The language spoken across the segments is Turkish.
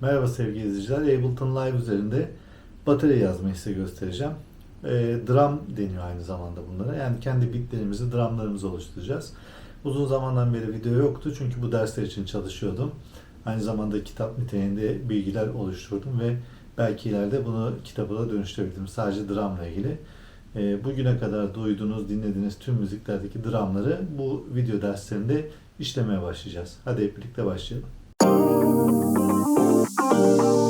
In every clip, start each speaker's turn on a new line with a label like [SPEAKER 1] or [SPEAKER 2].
[SPEAKER 1] Merhaba sevgili izleyiciler. Ableton Live üzerinde batarya yazmayı size göstereceğim. E, drum deniyor aynı zamanda bunlara. Yani kendi bitlerimizi, drumlarımızı oluşturacağız. Uzun zamandan beri video yoktu çünkü bu dersler için çalışıyordum. Aynı zamanda kitap niteliğinde bilgiler oluşturdum ve belki ileride bunu kitaba da dönüştürebilirim. Sadece drumla ilgili. E, bugüne kadar duyduğunuz, dinlediğiniz tüm müziklerdeki drumları bu video derslerinde işlemeye başlayacağız. Hadi hep birlikte başlayalım. you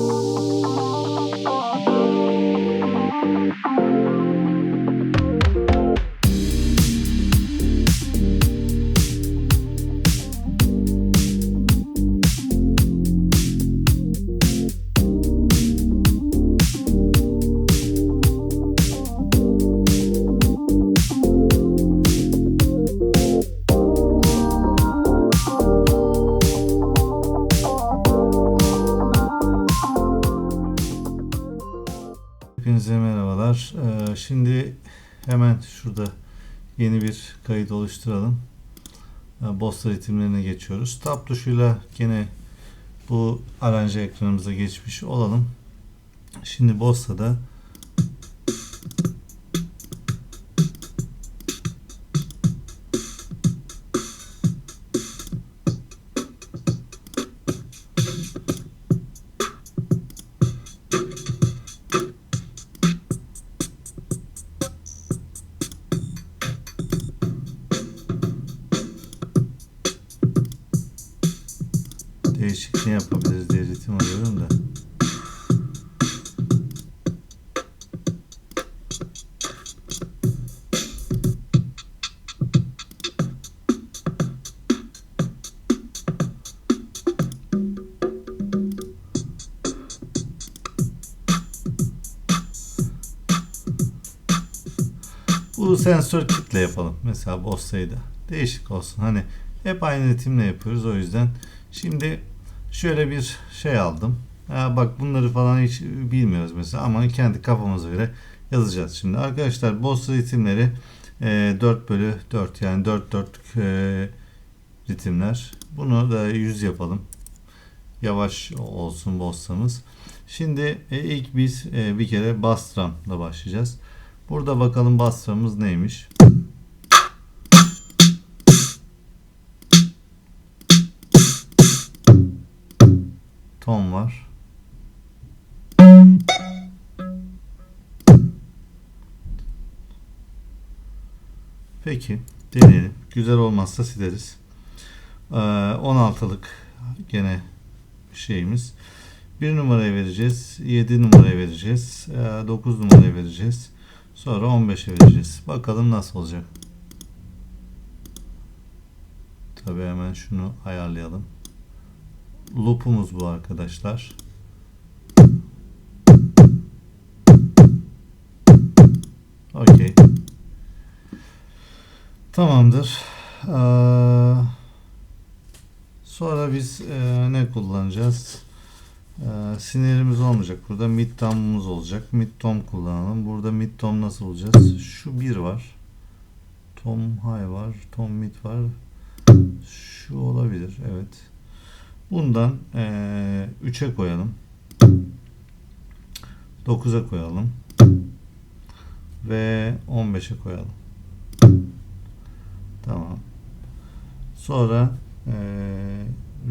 [SPEAKER 1] Hepinize merhabalar. Ee, Şimdi hemen şurada yeni bir kayıt oluşturalım. Ee, Bossa ritimlerine geçiyoruz. Tab tuşuyla gene bu aranje ekranımıza geçmiş olalım. Şimdi Bossa'da değişik ne yapabiliriz diye ritim arıyorum da. Bu sensör kitle yapalım. Mesela Bossa'yı da. Değişik olsun. Hani hep aynı ritimle yapıyoruz o yüzden. Şimdi şöyle bir şey aldım. Ha, bak bunları falan hiç bilmiyoruz mesela ama kendi kafamıza göre yazacağız. Şimdi arkadaşlar Bossa ritimleri e, 4 bölü 4 yani 4 dörtlük e, ritimler. Bunu da 100 yapalım. Yavaş olsun Bossa'mız. Şimdi e, ilk biz e, bir kere bass drum'la başlayacağız. Burada bakalım bass drum'ımız neymiş? Tom var. Peki deneyelim. Güzel olmazsa sileriz. Ee, 16'lık gene şeyimiz. 1 numaraya vereceğiz. 7 numaraya vereceğiz. 9 numaraya vereceğiz. Sonra 15'e vereceğiz. Bakalım nasıl olacak. Tabii hemen şunu ayarlayalım. Loop'umuz bu arkadaşlar. Okey. Tamamdır. Ee, sonra biz e, ne kullanacağız? Ee, sinirimiz olmayacak. Burada mid tom'umuz olacak. Mid tom kullanalım. Burada mid tom nasıl bulacağız? Şu bir var. Tom high var. Tom mid var. Şu olabilir. Evet. Bundan eee 3'e koyalım. 9'a koyalım. Ve 15'e koyalım. Tamam. Sonra eee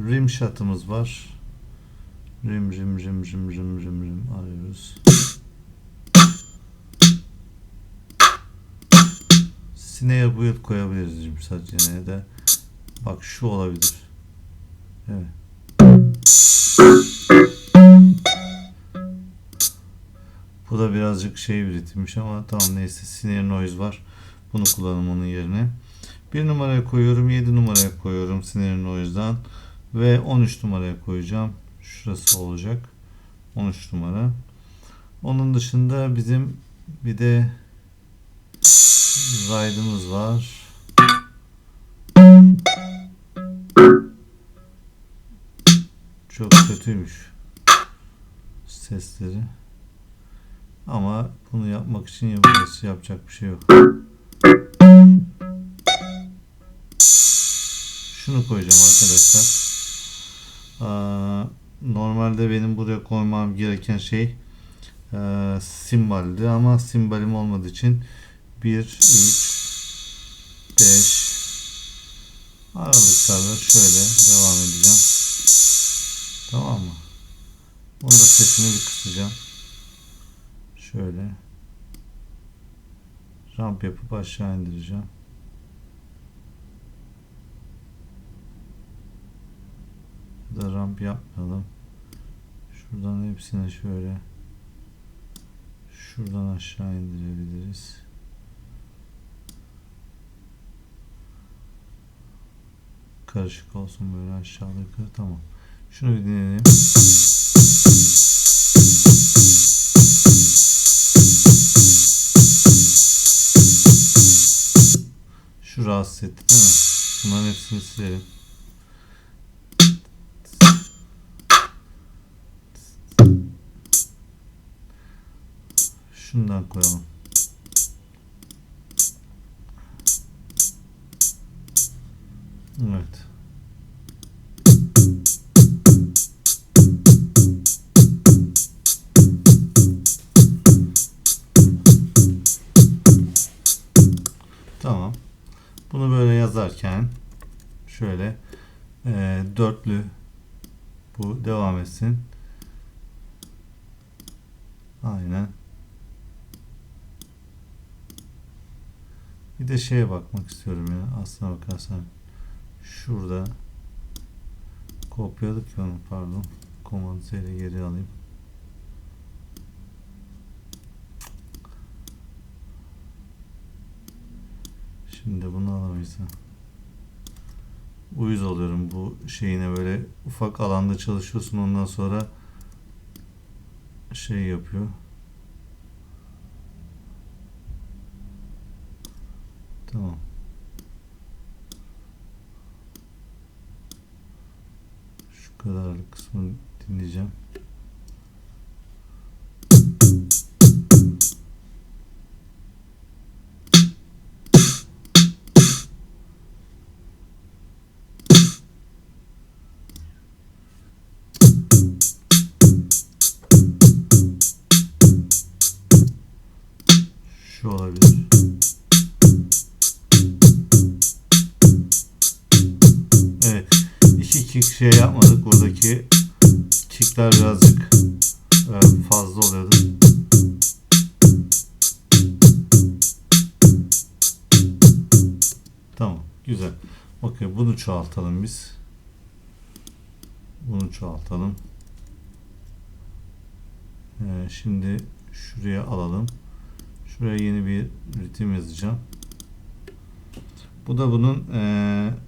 [SPEAKER 1] rim shot'ımız var. Rim rim rim rim rim rim rim arıyoruz. Snare build koyabiliriz rim shot yine de. Bak şu olabilir. Evet. Bu da birazcık şey bir ritimmiş ama tamam neyse snare noise var. Bunu kullanalım onun yerine. 1 numaraya koyuyorum, 7 numaraya koyuyorum snare noise'dan ve 13 numaraya koyacağım. Şurası olacak. 13 numara. Onun dışında bizim bir de ride'ımız var. Çok kötüymüş sesleri. Ama bunu yapmak için yapacağız. Yapacak bir şey yok. Şunu koyacağım arkadaşlar. Aa, normalde benim buraya koymam gereken şey e, simbaldi ama simbalim olmadığı için 1, 3, 5 aralıklarla şöyle Bunu da sesini bir kısacağım. Şöyle ramp yapıp aşağı indireceğim. Da ramp yapmayalım. Şuradan hepsini şöyle şuradan aşağı indirebiliriz. Karışık olsun böyle aşağıda yukarı tamam. Şunu bir dinleyelim. Şu rahatsız etti değil mi? Bunların hepsini silelim. Şundan koyalım. Evet. Yazarken şöyle e, dörtlü bu devam etsin. Aynen. Bir de şeye bakmak istiyorum ya. Aslına bakarsan şurada kopyaladık ya onu pardon. İle geri alayım. Şimdi bunu alamayız. ha. Uyuz oluyorum bu şeyine böyle ufak alanda çalışıyorsun ondan sonra şey yapıyor. Tamam. Şu kadarlık kısmını dinleyeceğim. Kick şey yapmadık. Buradaki kickler birazcık e, fazla oluyordu. Tamam. Güzel. Okey. Bunu çoğaltalım biz. Bunu çoğaltalım. Ee, şimdi şuraya alalım. Şuraya yeni bir ritim yazacağım. Bu da bunun eee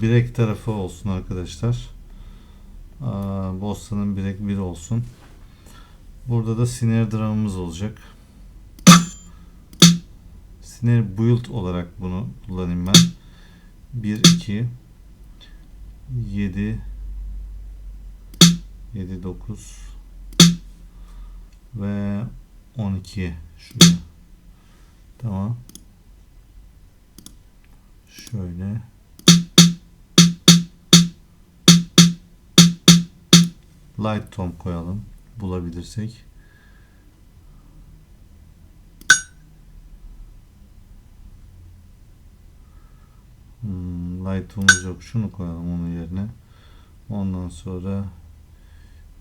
[SPEAKER 1] birek tarafı olsun arkadaşlar. Aa, Bossa'nın birek 1 olsun. Burada da snare drum'ımız olacak. Snare build olarak bunu kullanayım ben. 1 2 7 7 9 ve 12 şuraya. Tamam. Şöyle. Light tone koyalım. Bulabilirsek. Hmm, light tone'umuz yok. Şunu koyalım onun yerine. Ondan sonra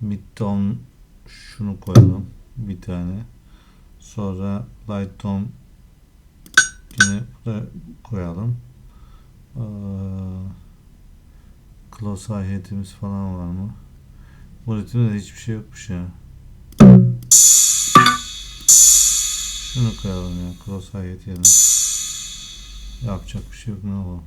[SPEAKER 1] mid tone şunu koyalım. Bir tane. Sonra light tone yine burada koyalım. Ee, close hi-hat'imiz falan var mı? Bu ritimde de hiçbir şey yokmuş ya. Şunu koyalım ya. Close hi-hat yerine. Yapacak bir şey yok. Ne yapalım?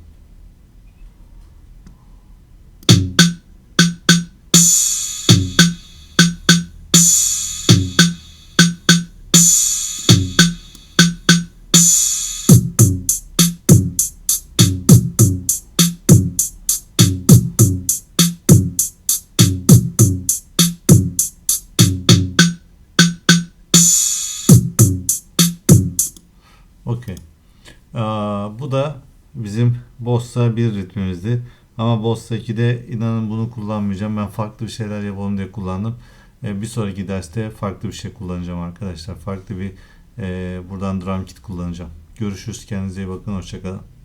[SPEAKER 1] Okey. Bu da bizim Bossa bir ritmimizdi. Ama Boss 2'de inanın bunu kullanmayacağım. Ben farklı bir şeyler yapalım diye kullandım. E, bir sonraki derste farklı bir şey kullanacağım arkadaşlar. Farklı bir e, buradan drum kit kullanacağım. Görüşürüz. Kendinize iyi bakın. Hoşçakalın.